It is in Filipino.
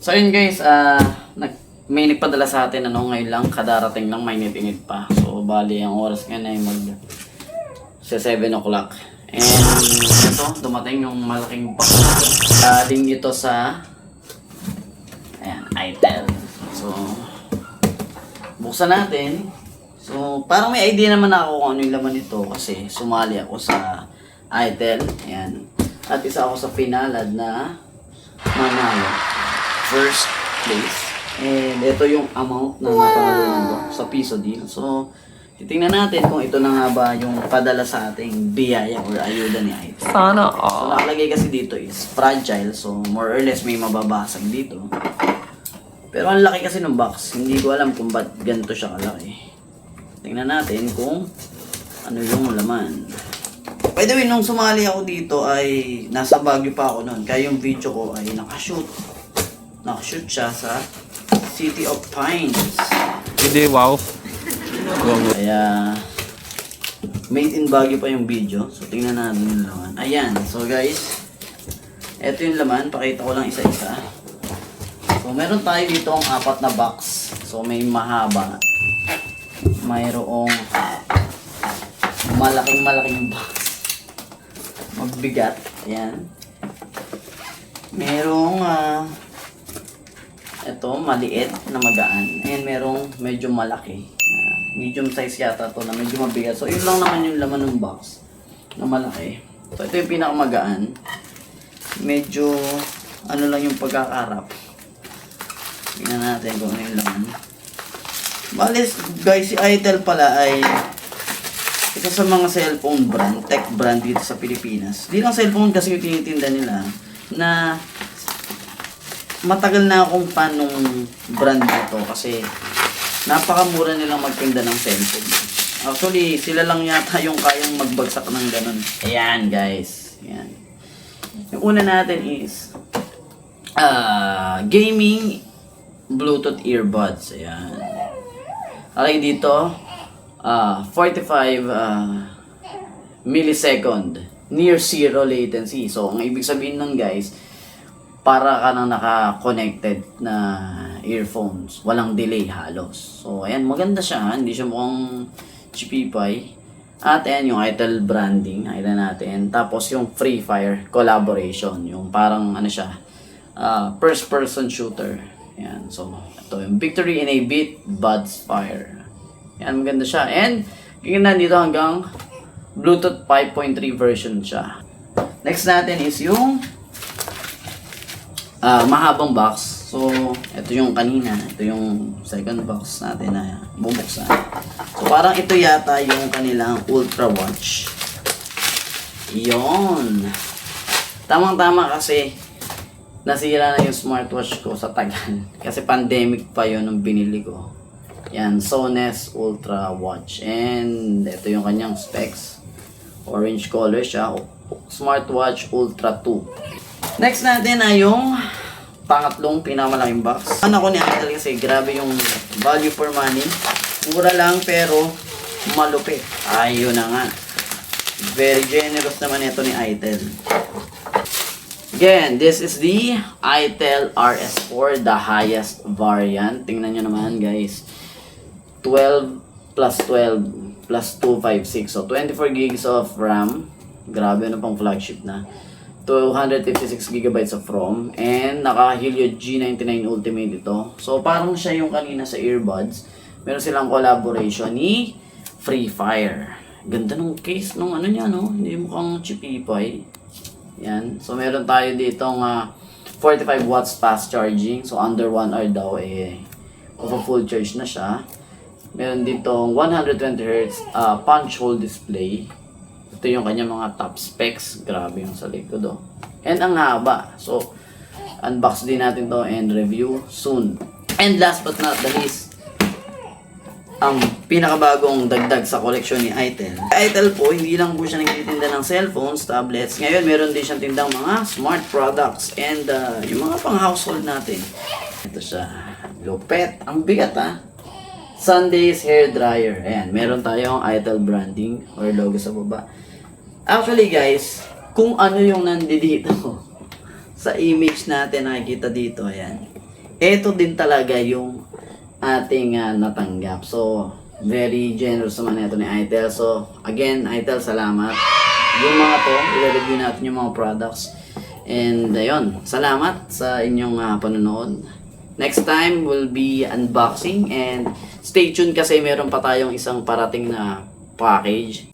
So yun guys, ah nag may nagpadala sa atin ano ngayon lang, kadarating lang, may init pa. So bali ang oras ngayon ay mag sa 7 o'clock. And ito, dumating yung malaking box. Galing ito sa ayan, ITEL. So buksan natin. So parang may idea naman ako kung ano yung laman nito kasi sumali ako sa ITEL. Ayan. At isa ako sa pinalad na manalo. First place. And ito yung amount na napanalunan ko sa piso deal. So, titingnan natin kung ito na nga ba yung padala sa ating biyaya or ayuda ni Ite. Sana So, all. nakalagay kasi dito is fragile. So, more or less may mababasag dito. Pero ang laki kasi ng box. Hindi ko alam kung ba't ganito siya kalaki. Tingnan natin kung ano yung laman. By the way, nung sumali ako dito ay nasa Baguio pa ako noon. Kaya yung video ko ay nakashoot. Nakashoot siya sa City of Pines. Hindi, wow. Kaya made in Baguio pa yung video. So tingnan natin yung laman. Ayan. So guys, eto yung laman. Pakita ko lang isa-isa. So meron tayo dito ang apat na box. So may mahaba. Mayroong malaking malaking box. Magbigat. Ayan. Merong ah ito, maliit na magaan. And merong medyo malaki. na medium size yata to na medyo mabigat. So, yun lang naman yung laman ng box na malaki. So, ito yung pinakamagaan. Medyo, ano lang yung pagkakarap. Tingnan natin kung ano yung laman. Bale, guys, si Itel pala ay isa sa mga cellphone brand, tech brand dito sa Pilipinas. Di lang cellphone kasi yung tinitinda nila na matagal na akong fan nung brand nito kasi napakamura nilang magtinda ng cellphone. Actually, sila lang yata yung kayang magbagsak ng ganun. Ayan, guys. Ayan. Yung una natin is ah gaming Bluetooth earbuds. Ayan. Okay, dito ah 45 ah, millisecond near zero latency. So, ang ibig sabihin nun guys, para ka nang naka-connected na earphones. Walang delay halos. So, ayan, maganda siya. Hindi siya mukhang chipipay. At ayan, yung Itel branding. Nakita natin. Tapos yung Free Fire collaboration. Yung parang, ano siya, ah, first-person shooter. Ayan, so, ito yung Victory in a Beat, Buds Fire. Ayan, maganda siya. And, kikita dito hanggang Bluetooth 5.3 version siya. Next natin is yung ah mahabang box. So, ito yung kanina. Ito yung second box natin na bubuksan. So, parang ito yata yung kanilang Ultra Watch. Yon. Tamang-tama kasi nasira na yung smartwatch ko sa tagal. Kasi pandemic pa yon nung binili ko. Yan, Sones Ultra Watch. And ito yung kanyang specs. Orange color siya. Smartwatch Ultra 2. Next natin ay yung pangatlong pinakamalaking box. Ano ko ni Idol kasi grabe yung value for money. Mura lang pero malupit. Ayun na nga. Very generous naman ito ni Itel. Again, this is the Itel RS4, the highest variant. Tingnan nyo naman guys. 12 plus 12 plus 256. So, 24 gigs of RAM. Grabe, ano pang flagship na. 256 gigabytes of ROM. And naka Helio G99 Ultimate ito. So, parang siya yung kanina sa earbuds. Meron silang collaboration ni Free Fire. Ganda nung case nung ano niya, no? Hindi mukhang chipipay. Yan. So, meron tayo dito nga 45 watts fast charging. So, under 1 hour daw eh, kung full charge na siya. Meron dito 120 Hz uh, punch hole display. Ito yung kanya mga top specs. Grabe yung sa likod oh. And ang haba. So, unbox din natin to and review soon. And last but not the least, ang pinakabagong dagdag sa koleksyon ni Itel. Itel po, hindi lang po siya nagtitinda ng cellphones, tablets. Ngayon, meron din siyang tindang mga smart products and uh, yung mga pang household natin. Ito siya. Lupet. Ang bigat ha. Sundays hair dryer. Ayan, meron tayong Itel branding or logo sa baba. Actually guys, kung ano yung nandito sa image natin nakikita dito, ayan. eto din talaga yung ating ah, natanggap. So, very generous naman ito ni Itel. So, again, Itel, salamat. Yung mga to, i-review natin yung mga products. And ayun, salamat sa inyong ah, panonood. Next time will be unboxing and stay tuned kasi meron pa tayong isang parating na package.